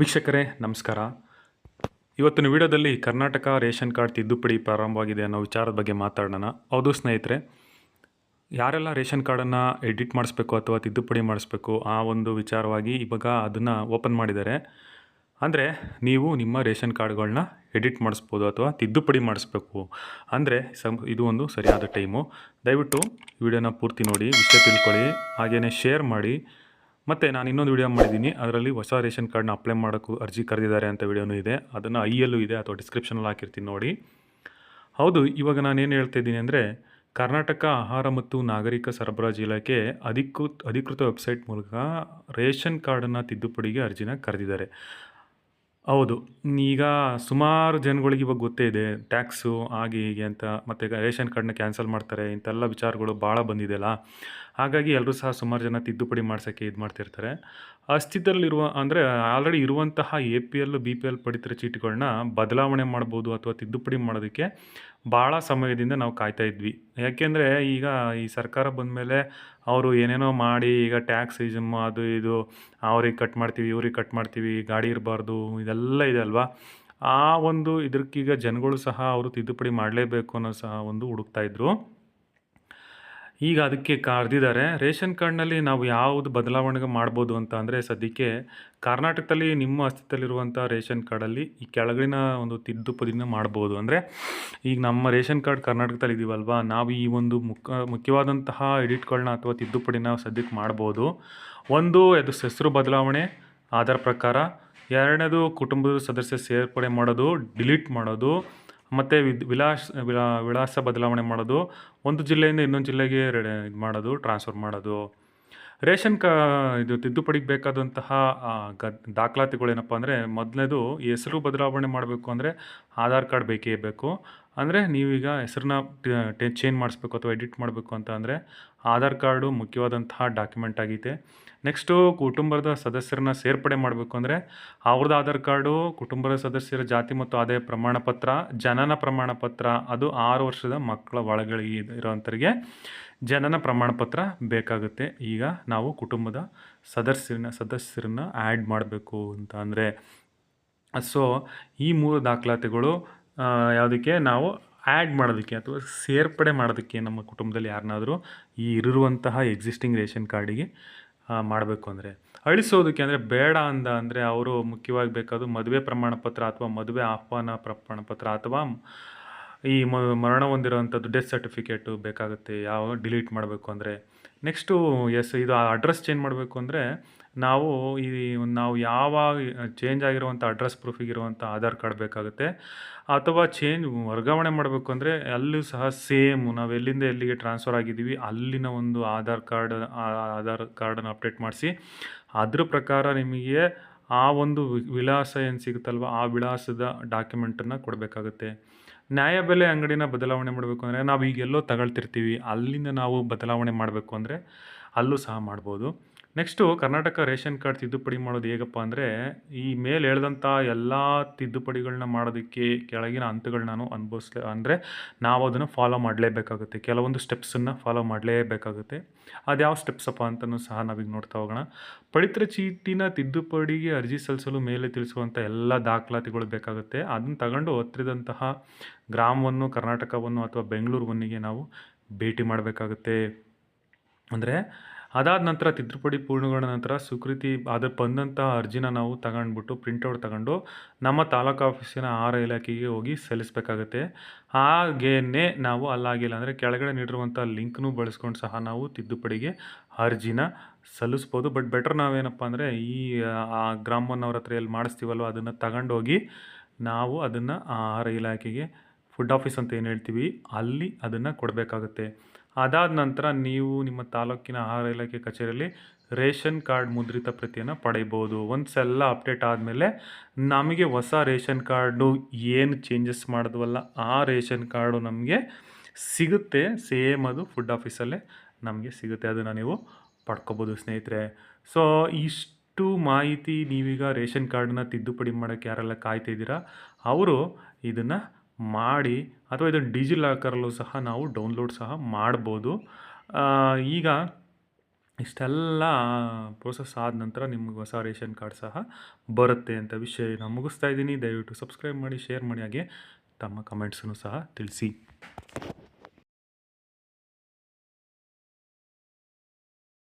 ವೀಕ್ಷಕರೇ, ನಮಸ್ಕಾರ. ಇವತ್ತಿನ ವಿಡಿಯೋದಲ್ಲಿ ಕರ್ನಾಟಕ ರೇಷನ್ ಕಾರ್ಡ್ ತಿದ್ದುಪಡಿ ಪ್ರಾರಂಭವಾಗಿದೆ ಅನ್ನೋ ವಿಚಾರದ ಬಗ್ಗೆ ಮಾತಾಡೋಣ. ಹೌದು ಸ್ನೇಹಿತರೆ, ಯಾರೆಲ್ಲ ರೇಷನ್ ಕಾರ್ಡನ್ನು ಎಡಿಟ್ ಮಾಡಿಸ್ಬೇಕು ಅಥವಾ ತಿದ್ದುಪಡಿ ಮಾಡಿಸ್ಬೇಕು ಆ ಒಂದು ವಿಚಾರವಾಗಿ ಇವಾಗ ಅದನ್ನು ಓಪನ್ ಮಾಡಿದ್ದಾರೆ. ಅಂದರೆ ನೀವು ನಿಮ್ಮ ರೇಷನ್ ಕಾರ್ಡ್ಗಳನ್ನ ಎಡಿಟ್ ಮಾಡಿಸ್ಬೋದು ಅಥವಾ ತಿದ್ದುಪಡಿ ಮಾಡಿಸ್ಬೇಕು. ಅಂದರೆ ಸಮ್ ಇದು ಒಂದು ಸರಿಯಾದ ಟೈಮು. ದಯವಿಟ್ಟು ವಿಡಿಯೋನ ಪೂರ್ತಿ ನೋಡಿ, ವಿಷಯ ತಿಳ್ಕೊಳ್ಳಿ ಹಾಗೆಯೇ ಶೇರ್ ಮಾಡಿ. ಮತ್ತು ನಾನು ಇನ್ನೊಂದು ವಿಡಿಯೋ ಮಾಡಿದ್ದೀನಿ. ಅದರಲ್ಲಿ ಹೊಸ ರೇಷನ್ ಕಾರ್ಡ್ನ ಅಪ್ಲೈ ಮಾಡೋಕ್ಕೂ ಅರ್ಜಿ ಕರೆದಿದ್ದಾರೆ ಅಂತ ವೀಡಿಯೋನೂ ಇದೆ. ಅದನ್ನು ಐಯಲ್ಲೂ ಇದೆ ಅಥವಾ ಡಿಸ್ಕ್ರಿಪ್ಷನಲ್ಲಿ ಹಾಕಿರ್ತೀನಿ ನೋಡಿ. ಹೌದು, ಇವಾಗ ನಾನೇನು ಹೇಳ್ತಾ ಇದ್ದೀನಿ ಅಂದರೆ ಕರ್ನಾಟಕ ಆಹಾರ ಮತ್ತು ನಾಗರಿಕ ಸರಬರಾಜು ಇಲಾಖೆ ಅಧಿಕೃತ ಅಧಿಕೃತ ವೆಬ್ಸೈಟ್ ಮೂಲಕ ರೇಷನ್ ಕಾರ್ಡನ್ನು ತಿದ್ದುಪಡಿಗೆ ಅರ್ಜಿನ ಕರೆದಿದ್ದಾರೆ. ಹೌದು, ಈಗ ಸುಮಾರು ಜನಗಳಿಗೆ ಇವಾಗ ಗೊತ್ತೇ ಇದೆ ಟ್ಯಾಕ್ಸು ಹಾಗೆ ಹೀಗೆ ಅಂತ, ಮತ್ತು ರೇಷನ್ ಕಾರ್ಡನ್ನ ಕ್ಯಾನ್ಸಲ್ ಮಾಡ್ತಾರೆ, ಇಂಥೆಲ್ಲ ವಿಚಾರಗಳು ಭಾಳ ಬಂದಿದೆಯಲ್ಲ. ಹಾಗಾಗಿ ಎಲ್ಲರೂ ಸಹ ಸುಮಾರು ಜನ ತಿದ್ದುಪಡಿ ಮಾಡ್ಸೋಕ್ಕೆ ಇದು ಮಾಡ್ತಿರ್ತಾರೆ. ಅಸ್ತಿತ್ವದಲ್ಲಿರುವ ಅಂದರೆ ಆಲ್ರೆಡಿ ಇರುವಂತಹ A P L B P L ಪಡಿತರ ಚೀಟಿಗಳನ್ನ ಬದಲಾವಣೆ ಮಾಡ್ಬೋದು ಅಥವಾ ತಿದ್ದುಪಡಿ ಮಾಡೋದಕ್ಕೆ ಭಾಳ ಸಮಯದಿಂದ ನಾವು ಕಾಯ್ತಾ ಇದ್ವಿ. ಯಾಕೆಂದರೆ ಈಗ ಈ ಸರ್ಕಾರ ಬಂದಮೇಲೆ ಅವರು ಏನೇನೋ ಮಾಡಿ ಈಗ ಟ್ಯಾಕ್ಸ್ ಟ್ಯಾಕ್ಸಿಸಮ್ ಅದು ಇದು, ಅವ್ರಿಗೆ ಕಟ್ ಮಾಡ್ತೀವಿ, ಇವ್ರಿಗೆ ಕಟ್ ಮಾಡ್ತೀವಿ, ಗಾಡಿ ಇರಬಾರ್ದು, ಇದೆಲ್ಲ ಇದೆ ಅಲ್ವಾ? ಆ ಒಂದು ಇದಕ್ಕೀಗ ಜನಗಳು ಸಹ ಅವರು ತಿದ್ದುಪಡಿ ಮಾಡಲೇಬೇಕು ಅನ್ನೋ ಸಹ ಒಂದು ಹುಡುಕ್ತಾ ಈಗ ಅದಕ್ಕೆ ಕರೆದಿದ್ದಾರೆ ರೇಷನ್ ಕಾರ್ಡ್ನಲ್ಲಿ ನಾವು ಯಾವುದು ಬದಲಾವಣೆ ಮಾಡ್ಬೋದು ಅಂತ ಅಂದರೆ ಸದ್ಯಕ್ಕೆ ಕರ್ನಾಟಕದಲ್ಲಿ ನಿಮ್ಮ ಅಸ್ತಿತ್ವದಲ್ಲಿರುವಂಥ ರೇಷನ್ ಕಾರ್ಡಲ್ಲಿ ಈ ಕೆಳಗಿನ ಒಂದು ತಿದ್ದುಪದಿನ ಮಾಡ್ಬೋದು. ಅಂದರೆ ಈಗ ನಮ್ಮ ರೇಷನ್ ಕಾರ್ಡ್ ಕರ್ನಾಟಕದಲ್ಲಿ ಇದೀವಲ್ವಾ? ನಾವು ಈ ಒಂದು ಮುಖ, ಮುಖ್ಯವಾದಂತಹ ಎಡಿಟ್ಗಳನ್ನ ಅಥವಾ ತಿದ್ದುಪಡಿನ ಸದ್ಯಕ್ಕೆ ಮಾಡ್ಬೋದು. ಒಂದು, ಅದು ಹೆಸರು ಬದಲಾವಣೆ, ಆಧಾರ್ ಪ್ರಕಾರ. ಎರಡನೇದು ಕುಟುಂಬದ ಸದಸ್ಯ ಸೇರ್ಪಡೆ ಮಾಡೋದು, ಡಿಲೀಟ್ ಮಾಡೋದು. ಮತ್ತು ವಿದ್ ವಿಳಾಸ ವಿಳಾ ವಿಳಾಸ ಬದಲಾವಣೆ ಮಾಡೋದು, ಒಂದು ಜಿಲ್ಲೆಯಿಂದ ಇನ್ನೊಂದು ಜಿಲ್ಲೆಗೆ ಇದು ಮಾಡೋದು ಟ್ರಾನ್ಸ್ಫರ್ ಮಾಡೋದು. ರೇಷನ್ ಕಾ, ಇದು ತಿದ್ದುಪಡಿಗೆ ಬೇಕಾದಂತಹ ಗ ದಾಖಲಾತಿಗಳೇನಪ್ಪ ಅಂದರೆ ಮೊದಲನೇದು ಹೆಸರು ಬದಲಾವಣೆ ಮಾಡಬೇಕು ಅಂದರೆ ಆಧಾರ್ ಕಾರ್ಡ್ ಬೇಕೇ ಬೇಕು. ಅಂದರೆ ನೀವೀಗ ಹೆಸರನ್ನ ಚೇಂಜ್ ಮಾಡಿಸ್ಬೇಕು ಅಥವಾ ಎಡಿಟ್ ಮಾಡಬೇಕು ಅಂತ ಅಂದರೆ ಆಧಾರ್ ಕಾರ್ಡು ಮುಖ್ಯವಾದಂತಹ ಡಾಕ್ಯುಮೆಂಟ್ ಆಗೈತೆ. ನೆಕ್ಸ್ಟು ಕುಟುಂಬದ ಸದಸ್ಯರನ್ನ ಸೇರ್ಪಡೆ ಮಾಡಬೇಕು ಅಂದರೆ ಅವ್ರದ್ದು ಆಧಾರ್ ಕಾರ್ಡು, ಕುಟುಂಬದ ಸದಸ್ಯರ ಜಾತಿ ಮತ್ತು ಆದಾಯ ಪ್ರಮಾಣ ಪತ್ರ, ಜನನ ಪ್ರಮಾಣ ಪತ್ರ, ಅದು ಆರು ವರ್ಷದ ಮಕ್ಕಳ ಒಳಗಳಿಗೆ ಇರೋಂಥವ್ರಿಗೆ ಜನನ ಪ್ರಮಾಣ ಪತ್ರ ಬೇಕಾಗುತ್ತೆ. ಈಗ ನಾವು ಕುಟುಂಬದ ಸದಸ್ಯರನ್ನ ಸದಸ್ಯರನ್ನ ಆ್ಯಡ್ ಮಾಡಬೇಕು ಅಂತ ಅಂದರೆ. ಸೊ ಈ ಮೂರು ದಾಖಲಾತಿಗಳು ಯಾವುದಕ್ಕೆ ನಾವು ಆ್ಯಡ್ ಮಾಡೋದಕ್ಕೆ ಅಥವಾ ಸೇರ್ಪಡೆ ಮಾಡೋದಕ್ಕೆ ನಮ್ಮ ಕುಟುಂಬದಲ್ಲಿ ಯಾರನ್ನಾದರೂ ಈ ಇರುವಂತಹ ಎಕ್ಸಿಸ್ಟಿಂಗ್ ರೇಷನ್ ಕಾರ್ಡಿಗೆ ಮಾಡಬೇಕು ಅಂದರೆ. ಅಳಿಸೋದಕ್ಕೆ ಅಂದರೆ ಬೇಡ ಅಂದ ಅಂದರೆ ಅವರು ಮುಖ್ಯವಾಗಿ ಬೇಕಾದ ಮದುವೆ ಪ್ರಮಾಣ ಪತ್ರ ಅಥವಾ ಮದುವೆ ಆಹ್ವಾನ ಪ್ರಮಾಣ ಪತ್ರ ಅಥವಾ ಈ ಮರಣ ಹೊಂದಿರುವಂಥದ್ದು ಡೆತ್ ಸರ್ಟಿಫಿಕೇಟು ಬೇಕಾಗುತ್ತೆ, ಯಾವ ಡಿಲೀಟ್ ಮಾಡಬೇಕು ಅಂದರೆ. ನೆಕ್ಸ್ಟು ಎಸ್ ಇದು ಅಡ್ರೆಸ್ ಚೇಂಜ್ ಮಾಡಬೇಕು ಅಂದರೆ ನಾವು ಈ ನಾವು ಯಾವ ಚೇಂಜ್ ಆಗಿರುವಂಥ ಅಡ್ರೆಸ್ ಪ್ರೂಫಿಗಿರುವಂಥ ಆಧಾರ್ ಕಾರ್ಡ್ ಬೇಕಾಗುತ್ತೆ, ಅಥವಾ ಚೇಂಜ್ ವರ್ಗಾವಣೆ ಮಾಡಬೇಕು ಅಂದರೆ ಅಲ್ಲೂ ಸಹ ಸೇಮ್ ನಾವು ಎಲ್ಲಿಂದ ಎಲ್ಲಿಗೆ ಟ್ರಾನ್ಸ್ಫರ್ ಆಗಿದ್ದೀವಿ, ಅಲ್ಲಿನ ಒಂದು ಆಧಾರ್ ಕಾರ್ಡ್ ಆಧಾರ್ ಕಾರ್ಡನ್ನು ಅಪ್ಡೇಟ್ ಮಾಡಿಸಿ, ಅದ್ರ ಪ್ರಕಾರ ನಿಮಗೆ ಆ ಒಂದು ವಿಳಾಸ ಏನು ಸಿಗುತ್ತಲ್ವ, ಆ ವಿಳಾಸದ ಡಾಕ್ಯುಮೆಂಟನ್ನು ಕೊಡಬೇಕಾಗುತ್ತೆ. ನ್ಯಾಯಬೆಲೆ ಅಂಗಡಿನ ಬದಲಾವಣೆ ಮಾಡಬೇಕು ಅಂದರೆ ನಾವು ಈಗೆಲ್ಲೋ ತಗೊಳ್ತಿರ್ತೀವಿ, ಅಲ್ಲಿಂದ ನಾವು ಬದಲಾವಣೆ ಮಾಡಬೇಕು ಅಂದರೆ ಅಲ್ಲೂ ಸಹ ಮಾಡ್ಬೋದು. ನೆಕ್ಸ್ಟು ಕರ್ನಾಟಕ ರೇಷನ್ ಕಾರ್ಡ್ ತಿದ್ದುಪಡಿ ಮಾಡೋದು ಹೇಗಪ್ಪ ಅಂದರೆ, ಈ ಮೇಲೆ ಹೇಳ್ದಂಥ ಎಲ್ಲ ತಿದ್ದುಪಡಿಗಳನ್ನ ಮಾಡೋದಕ್ಕೆ ಕೆಳಗಿನ ಹಂತಗಳನ್ನ ನಾನು ಅನುಭವಿಸ್ಲೇ ಅಂದರೆ, ನಾವು ಅದನ್ನು ಫಾಲೋ ಮಾಡಲೇಬೇಕಾಗುತ್ತೆ. ಕೆಲವೊಂದು ಸ್ಟೆಪ್ಸನ್ನು ಫಾಲೋ ಮಾಡಲೇಬೇಕಾಗುತ್ತೆ. ಅದ್ಯಾವ ಸ್ಟೆಪ್ಸಪ್ಪ ಅಂತಲೂ ಸಹ ನಾವೀಗ ನೋಡ್ತಾ ಹೋಗೋಣ. ಪಡಿತರ ಚೀಟಿನ ತಿದ್ದುಪಡಿಗೆ ಅರ್ಜಿ ಸಲ್ಲಿಸಲು ಮೇಲೆ ತಿಳಿಸುವಂಥ ಎಲ್ಲ ದಾಖಲಾತಿಗಳು ಬೇಕಾಗುತ್ತೆ. ಅದನ್ನು ತಗೊಂಡು ಹತ್ತಿರದಂತಹ ಗ್ರಾಮವನ್ನು, ಕರ್ನಾಟಕವನ್ನು ಅಥವಾ ಬೆಂಗಳೂರು ಒನ್ನಿಗೆ ನಾವು ಭೇಟಿ ಮಾಡಬೇಕಾಗುತ್ತೆ. ಅಂದರೆ ಅದಾದ ನಂತರ ತಿದ್ದುಪಡಿ ಪೂರ್ಣಗೊಂಡ ನಂತರ ಸ್ವೀಕೃತಿ ಅದು ಬಂದಂಥ ಅರ್ಜಿನ ನಾವು ತಗೊಂಡ್ಬಿಟ್ಟು ಪ್ರಿಂಟೌಟ್ ತಗೊಂಡು ನಮ್ಮ ತಾಲೂಕು ಆಫೀಸಿನ ಆಹಾರ ಇಲಾಖೆಗೆ ಹೋಗಿ ಸಲ್ಲಿಸಬೇಕಾಗತ್ತೆ. ಹಾಗೇನೆ ನಾವು ಅಲ್ಲಾಗಿಲ್ಲ ಅಂದರೆ ಕೆಳಗಡೆ ನೀಡಿರುವಂಥ ಲಿಂಕ್ನು ಬಳಸ್ಕೊಂಡು ಸಹ ನಾವು ತಿದ್ದುಪಡಿಗೆ ಅರ್ಜಿನ ಸಲ್ಲಿಸ್ಬೋದು. ಬಟ್ ಬೆಟರ್ ನಾವೇನಪ್ಪ ಅಂದರೆ ಈ, ಆ ಗ್ರಾಮವನ್ನವ್ರ ಹತ್ರ ಎಲ್ಲಿ ಮಾಡಿಸ್ತೀವಲ್ವ ಅದನ್ನು ತಗೊಂಡೋಗಿ ನಾವು ಅದನ್ನು ಆಹಾರ ಇಲಾಖೆಗೆ ಫುಡ್ ಆಫೀಸ್ ಅಂತ ಏನು ಹೇಳ್ತೀವಿ, ಅಲ್ಲಿ ಅದನ್ನು ಕೊಡಬೇಕಾಗುತ್ತೆ. ಅದಾದ ನಂತರ ನೀವು ನಿಮ್ಮ ತಾಲೂಕಿನ ಆಹಾರ ಇಲಾಖೆ ಕಚೇರಿಯಲ್ಲಿ ರೇಷನ್ ಕಾರ್ಡ್ ಮುದ್ರಿತ ಪ್ರತಿಯನ್ನು ಪಡೆಯಬಹುದು ಒನ್ಸ್ ಎಲ್ಲ ಅಪ್ಡೇಟ್ ಆದಮೇಲೆ ನಮಗೆ ಹೊಸ ರೇಷನ್ ಕಾರ್ಡು ಏನು ಚೇಂಜಸ್ ಮಾಡಿದ್ವಲ್ಲ, ಆ ರೇಷನ್ ಕಾರ್ಡು ನಮಗೆ ಸಿಗುತ್ತೆ. ಸೇಮ್ ಅದು ಫುಡ್ ಆಫೀಸಲ್ಲೇ ನಮಗೆ ಸಿಗುತ್ತೆ, ಅದನ್ನು ನೀವು ಪಡ್ಕೋಬೋದು ಸ್ನೇಹಿತರೆ. ಸೊ ಇಷ್ಟು ಮಾಹಿತಿ ನೀವೀಗ ರೇಷನ್ ಕಾರ್ಡನ್ನ ತಿದ್ದುಪಡಿ ಮಾಡೋಕ್ಕೆ ಯಾರೆಲ್ಲ ಕಾಯ್ತಿದ್ದೀರಾ ಅವರು ಇದನ್ನು ಮಾಡಿ ಅಥವಾ ಇದನ್ನು ಡಿಜಿ ಲಾಕರಲ್ಲೂ ಸಹ ನಾವು ಡೌನ್ಲೋಡ್ ಸಹ ಮಾಡ್ಬೋದು. ಈಗ ಇಷ್ಟೆಲ್ಲ ಪ್ರೋಸೆಸ್ ಆದ ನಂತರ ನಿಮ್ಗೆ ಹೊಸ ರೇಷನ್ ಕಾರ್ಡ್ ಸಹ ಬರುತ್ತೆ ಅಂತ ವಿಷಯ ನಾನು ಮುಗಿಸ್ತಾ ಇದ್ದೀನಿ. ದಯವಿಟ್ಟು ಸಬ್ಸ್ಕ್ರೈಬ್ ಮಾಡಿ ಶೇರ್ ಮಾಡಿ, ಹಾಗೆ ತಮ್ಮ ಕಮೆಂಟ್ಸನ್ನು ಸಹ ತಿಳಿಸಿ.